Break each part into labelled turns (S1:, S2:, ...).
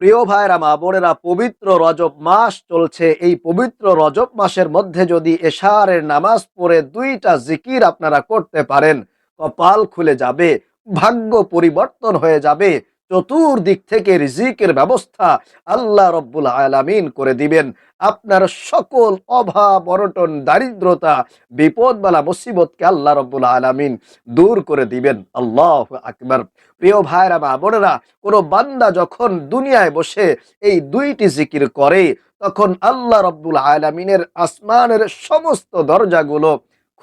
S1: প্রিয় ভাইরা মা বোনেরা, পবিত্র রজব মাস চলছে। এই পবিত্র রজব মাসের মধ্যে যদি এশারের নামাজ পড়ে দুইটা জিকির আপনারা করতে পারেন। কপাল খুলে যাবে, ভাগ্য পরিবর্তন হয়ে যাবে। চতুর্দিক থেকে রিজিকের ব্যবস্থা আল্লাহ রব্বুল আলামিন করে দিবেন। আপনার সকল অভাব, অনটন, দারিদ্রতা বিপদ বালা মুসিবতকে আল্লাহ রব্বুল আলামিন দূর করে দিবেন। আল্লাহ আকবার। প্রিয় ভাইরা, মা বোনেরা, কোনো বান্দা যখন দুনিয়ায় বসে এই দুইটি জিকির করে, তখন আল্লাহ রব্বুল আলমিনের আসমানের সমস্ত দরজাগুলো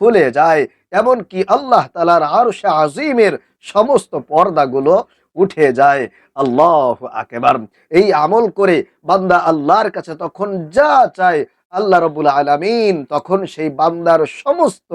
S1: খুলে যায়। এমনকি আল্লাহ তালার আরশে আজিমের সমস্ত পর্দাগুলো উঠে যায়। আল্লাহ আকেবার। এই আমল করে বান্দা আল্লাহর কাছে তখন যা চায়, আল্লাহ রবুল আলমিন তখন সেই বান্দার সমস্ত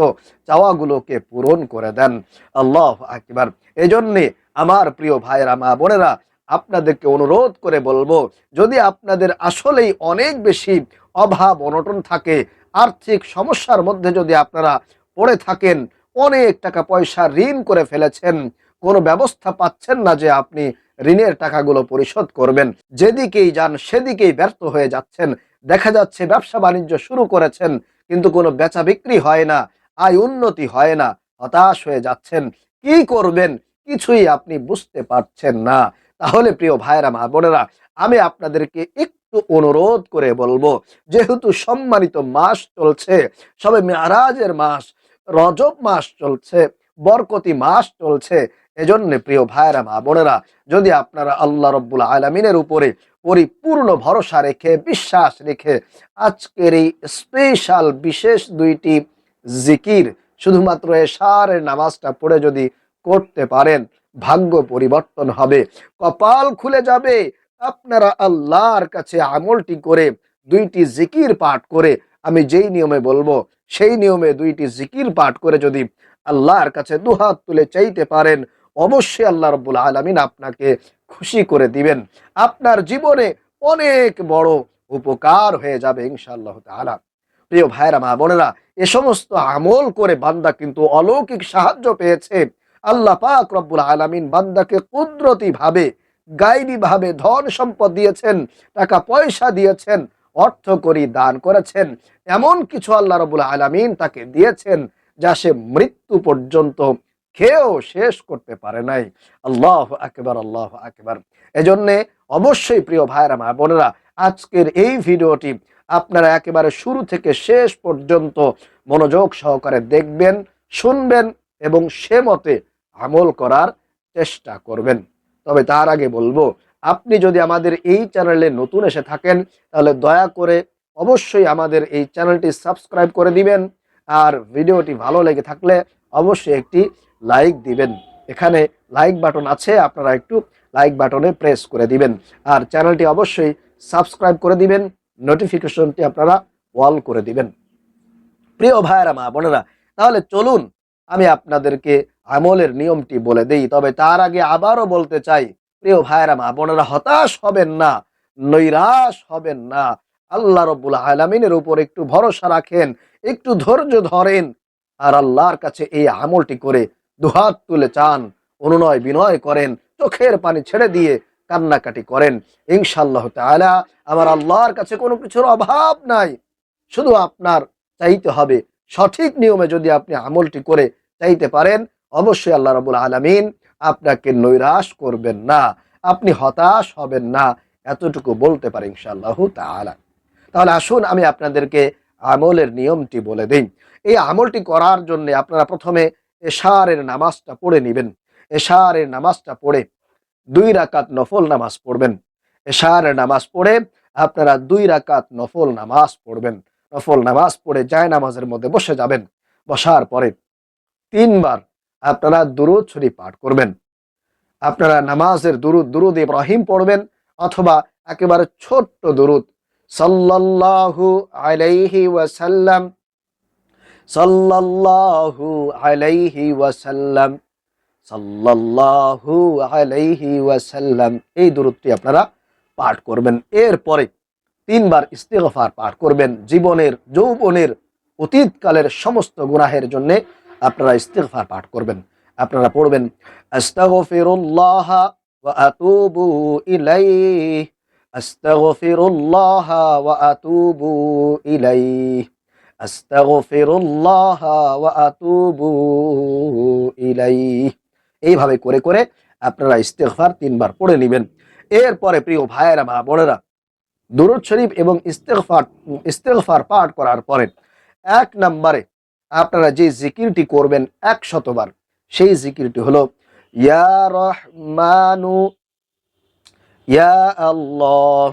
S1: চাওয়াগুলোকে পূরণ করে দেন। আল্লাহ আকিবার। এজন্যে আমার প্রিয় ভাইয়েরা, মা বোনেরা, আপনাদেরকে অনুরোধ করে বলব, যদি আপনাদের আসলেই অনেক বেশি অভাব, অনটন থাকে, আর্থিক সমস্যার মধ্যে যদি আপনারা পড়ে থাকেন, অনেক টাকা পয়সা ঋণ করে ফেলেছেন কোনো ব্যবস্থা পাচ্ছেন না যে আপনি ঋণের টাকাগুলো পরিশোধ করবেন। যেদিকেই যান সেদিকেই ব্যর্থ হয়ে যাচ্ছেন। দেখা যাচ্ছে ব্যবসা বাণিজ্য শুরু করেছেন, কিন্তু কোনো বেচা বিক্রি হয় না, আয় উন্নতি হয় না, হতাশ হয়ে যাচ্ছেন। কি করবেন? কিছুই আপনি বুঝতে পারছেন না। তাহলে প্রিয় ভাইরা মা বোনেরা, আমি আপনাদেরকে একটু অনুরোধ করে বলব, যেহেতু সম্মানিত মাস চলছে, সবে মেয়ারাজের মাস, রজব মাস চলছে, বরকতি মাস চলছে এজন্য প্রিয় ভাইরা মা বোনেরা, যদি আপনারা আল্লাহ রব্বুল আলমিনের উপরে পরিপূর্ণ ভরসা রেখে, বিশ্বাস রেখে আজকের এই স্পেশাল বিশেষ দুইটি জিকির, শুধুমাত্র এশারের নামাজটা পড়ে যদি করতে পারেন, ভাগ্য পরিবর্তন হবে, কপাল খুলে যাবে। আপনারা আল্লাহর কাছে আমলটি করে দুইটি জিকির পাঠ করে, আমি যেই নিয়মে বলব, সেই নিয়মে দুইটি জিকির পাঠ করে যদি আল্লাহর কাছে দুহাত তুলে চাইতে পারেন অবশ্যই আল্লাহ রব্বুল আলমিন আপনাকে খুশি করে দিবেন। আপনার জীবনে অনেক বড় উপকার হয়ে যাবে ইনশাআল্লাহ তাআলা। প্রিয় ভাইরা মা বোনেরা, এ সমস্ত আমল করে বান্দা কিন্তু অলৌকিক সাহায্য পেয়েছে। আল্লাহ পাক রব্বুল আলমিন বান্দাকে কুদরতি ভাবে গাইবি ভাবে ধন সম্পদ দিয়েছেন, টাকা পয়সা দিয়েছেন, অর্থ করি দান করেছেন। এমন কিছু আল্লাহ রবুল আলমিন তাকে দিয়েছেন যা সে মৃত্যু পর্যন্ত খেয়েও শেষ করতে পারে নাই। আল্লাহ আকবার আল্লাহ আকবার। এজন্যে অবশ্যই প্রিয় ভাইরা মা বোনেরা, আজকের এই ভিডিওটি আপনারা একেবারে শুরু থেকে শেষ পর্যন্ত মনোযোগ সহকারে দেখবেন, শুনবেন এবং সে মতে আমল করার চেষ্টা করবেন। তবে তার আগে বলব, আপনি যদি আমাদের এই চ্যানেলে নতুন এসে থাকেন, তাহলে দয়া করে অবশ্যই আমাদের এই চ্যানেলটি সাবস্ক্রাইব করে দিবেন। আর ভিডিওটি ভালো লেগে থাকলে অবশ্যই একটি লাইক দিবেন। এখানে লাইক বাটন আছে, আপনারা একটু লাইক বাটনে প্রেস করে দিবেন। আর চ্যানেলটি অবশ্যই সাবস্ক্রাইব করে দিবেন নোটিফিকেশনটি আপনারা অল করে দিবেন। প্রিয় ভাইয়েরা, মা বোনেরা, তাহলে চলুন আমি আপনাদেরকে আমলের নিয়মটি বলে দেই। তবে তার আগে আবারও বলতে চাই, প্রিয় ভাইয়েরা, মা বোনেরা, হতাশ হবেন না, নৈরাশ হবেন না। আল্লাহ রব্বুল আলমিনের উপর একটু ভরসা রাখেন, একটু ধৈর্য ধরেন। আর আল্লাহর কাছে এই আমলটি করে দুহাত তুলে চান, অনুনয় বিনয় করেন, চোখের পানি ছেড়ে দিয়ে কান্নাকাটি করেন। ইনশাল্লাহ তাআলা আমার আল্লাহর কাছে কোনো কিছুর অভাব নাই। শুধু আপনার চাইতে হবে। সঠিক নিয়মে যদি আপনি আমলটি করে চাইতে পারেন, অবশ্যই আল্লাহ রবুল আলমিন আপনাকে নৈরাশ করবেন না। আপনি হতাশ হবেন না। এতটুকু বলতে পারি ইনশাল্লাহ তাআলা। তাহলে আসুন আমি আপনাদেরকে আমলের নিয়মটি বলে দিই। এই আমলটি করার জন্য আপনারা প্রথমে এশারের নামাজটা পড়ে নেবেন। এশারের নামাজটা পড়ে দুই রাকাত নফল নামাজ পড়বেন। এশারের নামাজ পড়ে আপনারা দুই রাকাত নফল নামাজ পড়বেন। নফল নামাজ পড়ে যায় নামাজের মধ্যে বসে যাবেন। বসার পরে তিনবার আপনারা দুরুদ শরীফ পাঠ করবেন। আপনারা নামাজের দুরুদ দুরুদ ইব্রাহিম পড়বেন অথবা একেবারে ছোট্ট দুরুদ, সাল্লাল্লাহু আলাইহি ওয়াসাল্লাম সাল্লাল্লাহু আলাইহি ওয়াসাল্লাম, সাল্লাল্লাহু আলাইহি ওয়াসাল্লাম। এই দূরত্বটি আপনারা পাঠ করবেন। এরপরে তিনবার ইস্তেগফার পাঠ করবেন। জীবনের, যৌবনের, অতীতকালের সমস্ত গুনাহের জন্য আপনারা ইস্তেগফার পাঠ করবেন। আপনারা পড়বেন, আস্তাগফিরুল্লাহ ওয়া আতুবু ইলাইহি আস্তাগফিরুল্লাহ ওয়া আতুবু ইলাইহি এইভাবে করে করে আপনারা ইস্তেগফার তিনবার পড়ে নেবেন। এরপরে প্রিয় ভাইয়েরা, মা বোনেরা, দুরুদ শরীফ এবং ইস্তেগফার ইস্তেগফার পাঠ করার পরে এক নম্বরে আপনারা যে জিকিরটি করবেন এক শতবার সেই জিকিরটি হলো, ইয়া রহমানু, ইয়া আল্লাহ,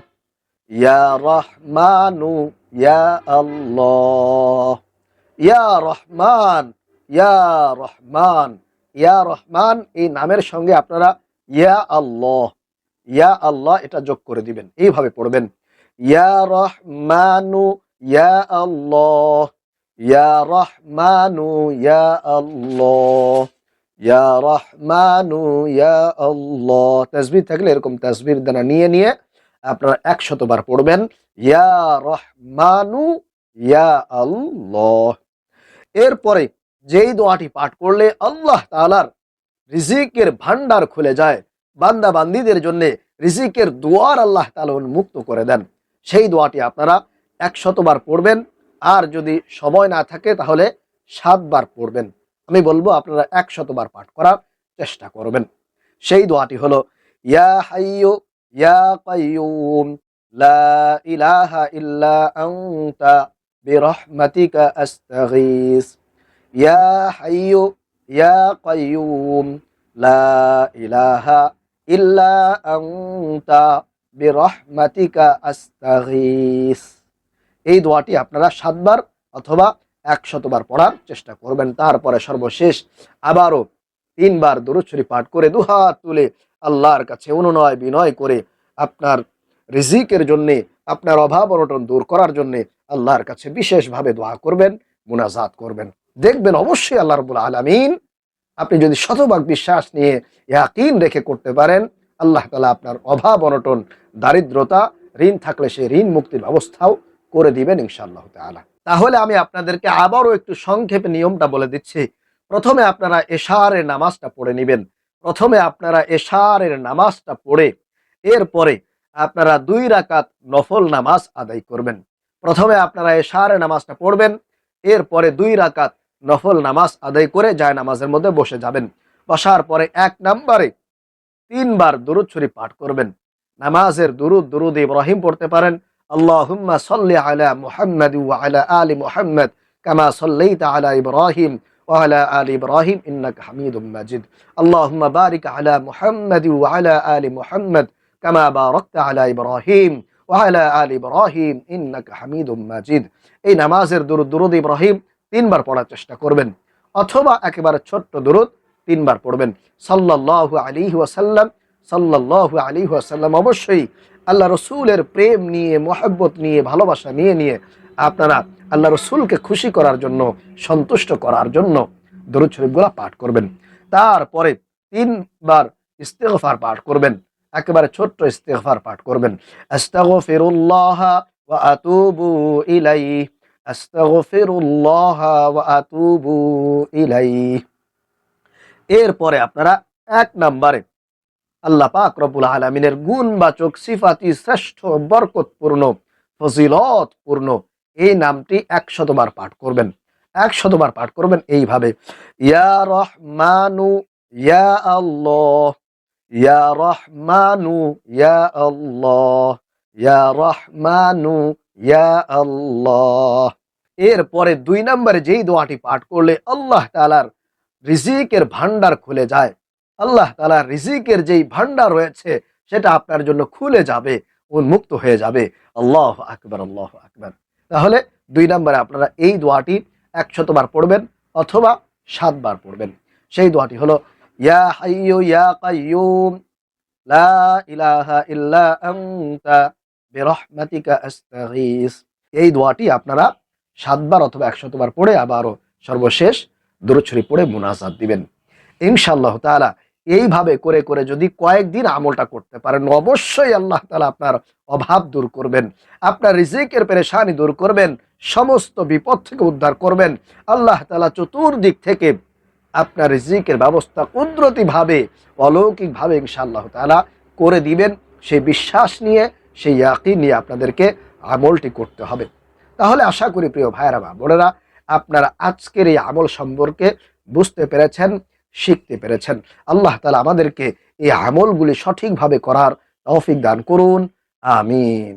S1: ইয়া রহমানু ইয়া আল্লাহ ইয়া রহমান ইয়া রহমান ইয়া রহমান এই নামের সঙ্গে আপনারা ইয়া আল্লাহ ইয়া আল্লাহ এটা যোগ করে দিবেন। এইভাবে পড়বেন। ইয়া রহমানু ইয়া আল্লাহ ইয়া রহমানু ইয়া আল্লাহ ইয়া রহমানু ইয়া আল্লাহ তাসবির থাকলে এরকম তাসবির দানা নিয়ে নিয়ে আপনারা একশতবার পড়বেন। ইয়া রহমানু, ইয়া আল্লাহ। এরপরে যেই দোয়াটি পাঠ করলে আল্লাহ তালার রিজিকের ভান্ডার খুলে যায় বান্দা বান্দিদের জন্য রিজিকের দুয়ার আল্লাহ তাআলা উন্মুক্ত করে দেন। সেই দোয়াটি আপনারা একশতবার পড়বেন, আর যদি সময় না থাকে তাহলে সাতবার পড়বেন। আমি বলব আপনারা একশতবার পাঠ করার চেষ্টা করবেন। সেই দোয়াটি হলো, ইয়া হাইয়ু, ইয়া কাইয়ুম লা ইলাহা ইল্লা এই দোয়াটি আপনারা সাতবার অথবা একশতবার পড়ার চেষ্টা করবেন, তারপরে সর্বশেষ আবারও তিনবার দরুদ পাঠ করে দুহাত তুলে আল্লাহর কাছে অনুনয় বিনয় করে আপনার রিজিকের জন্যে, আপনার অভাব অনটন দূর করার জন্যে আল্লাহর কাছে বিশেষভাবে দোয়া করবেন, মুনাজাত করবেন। দেখবেন অবশ্যই আল্লাহ রবুল আলমিন আপনি যদি শতভাগ বিশ্বাস নিয়ে ইয়াকিন রেখে করতে পারেন, আল্লাহ তালা আপনার অভাব অনটন, দারিদ্রতা, ঋণ থাকলে সেই ঋণ মুক্তির ব্যবস্থাও করে দিবেন ইনশাআল্লাহ তালা তাহলে আমি আপনাদেরকে আবারও একটু সংক্ষেপে নিয়মটা বলে দিচ্ছি। প্রথমে আপনারা এশারের নামাজটা পড়ে নেবেন। প্রথমে আপনারা এশারের নামাজটা পড়ে, এরপরে আপনারা দুই রাকাত নফল নামাজ আদায় করবেন। প্রথমে আপনারা এশারে নামাজটা পড়বেন, এরপরে দুই রাকাত নফল নামাজ আদায় করে যায় নামাজের মধ্যে বসে যাবেন। বসার পরে এক নম্বরে তিনবার দুরুদ ছুরি পাঠ করবেন। নামাজের দুরুদ দুরুদ ইব্রাহিম পড়তে পারেন, আল্লাহুম্মা সাল্লি আলা মুহাম্মদ ওয়া আলা আলি মুহাম্মদ কামা সাল্লাইতা আলা ইব্রাহিম ওয়া আলা আলি ইব্রাহিম ইন্নাকা হামিদুম মাজিদ। আল্লাহুম্মা বারিক আলা মুহাম্মদ ওয়া আলা আলি মুহাম্মদ কামা বারাকতা আলা ইব্রাহিম ওয়া আলা আল ইব্রাহিম ইন্নাকা হামিদুম মাজিদ এই নামাজের দুরুদ দুরুদ ইব্রাহিম তিনবার পড়ার চেষ্টা করবেন। অথবা একেবারে ছোট্ট দুরুদ তিনবার পড়বেন। সাল্লাল্লাহু আলাইহি ওয়াসাল্লাম, সাল্লাল্লাহু আলাইহি ওয়াসাল্লাম অবশ্যই আল্লাহ রসুলের প্রেম নিয়ে, মহব্বত নিয়ে, ভালোবাসা নিয়ে নিয়ে আপনারা আল্লাহ রসুলকে খুশি করার জন্য, সন্তুষ্ট করার জন্য দরুদ শরীফগুলা পাঠ করবেন। তারপরে তিনবার ইস্তেগফার পাঠ করবেন। একেবারে ছোট্ট ইস্তেফার পাঠ করবেন। ওয়া আতুবু এরপরে আপনারা এক নম্বরে আল্লাহ পাক রব্বুল আলমিনের গুণবাচক সিফাতি শ্রেষ্ঠ বরকতপূর্ণ, ফজিলতপূর্ণ এই নামটি একশতবার পাঠ করবেন। একশতবার পাঠ করবেন এইভাবে, ইয়া রহমানু, ইয়া আল্লাহ ইয়া রহমানু ইয়া আল্লাহ ইয়া রহমানু ইয়া আল্লাহ এরপরে দুই নম্বরে যেই দোয়াটি পাঠ করলে আল্লাহ তালার রিজিকের ভান্ডার খুলে যায়। আল্লাহ তালা রিজিকের যেই ভান্ডার রয়েছে, সেটা আপনার জন্য খুলে যাবে, উন্মুক্ত হয়ে যাবে। আল্লাহ আকবর আল্লাহ আকবর। তাহলে দুই নম্বরে আপনারা এই দোয়াটি একশতবার পড়বেন অথবা সাতবার পড়বেন। সেই দোয়াটি হলো ইয়া হাইয়ু ইয়া কাইয়ুম লা ইলাহা ইল্লা আনতা বিরহমাতিকা আস্তাগীস এই দোয়াটি আপনারা সাতবার অথবা একশতবার পড়ে আবারও সর্বশেষ শরীফ পড়ে মুনাজাত দিবেন। ইনশাআল্লাহ তাআলা এইভাবে করে করে যদি কয়েকদিন আমলটা করতে পারেন, অবশ্যই আল্লাহ তালা আপনার অভাব দূর করবেন, আপনার রিজিকের পেরেশানি দূর করবেন, সমস্ত বিপদ থেকে উদ্ধার করবেন। আল্লাহ তালা চতুর্দিক থেকে আপনার রিজিকের ব্যবস্থা কুদরতিভাবে, অলৌকিকভাবে ইনশাআল্লাহ তালা করে দিবেন। সেই বিশ্বাস নিয়ে, সেই ইয়াকিন নিয়ে আপনাদেরকে আমলটি করতে হবে। তাহলে আশা করি প্রিয় ভাইয়েরা বা বোনেরা, আপনারা আজকের এই আমল সম্পর্কে বুঝতে পেরেছেন, শিখতে পেরেছেন। আল্লাহ তালা আমাদেরকে এই আমলগুলি সঠিকভাবে করার তৌফিক দান করুন। আমিন।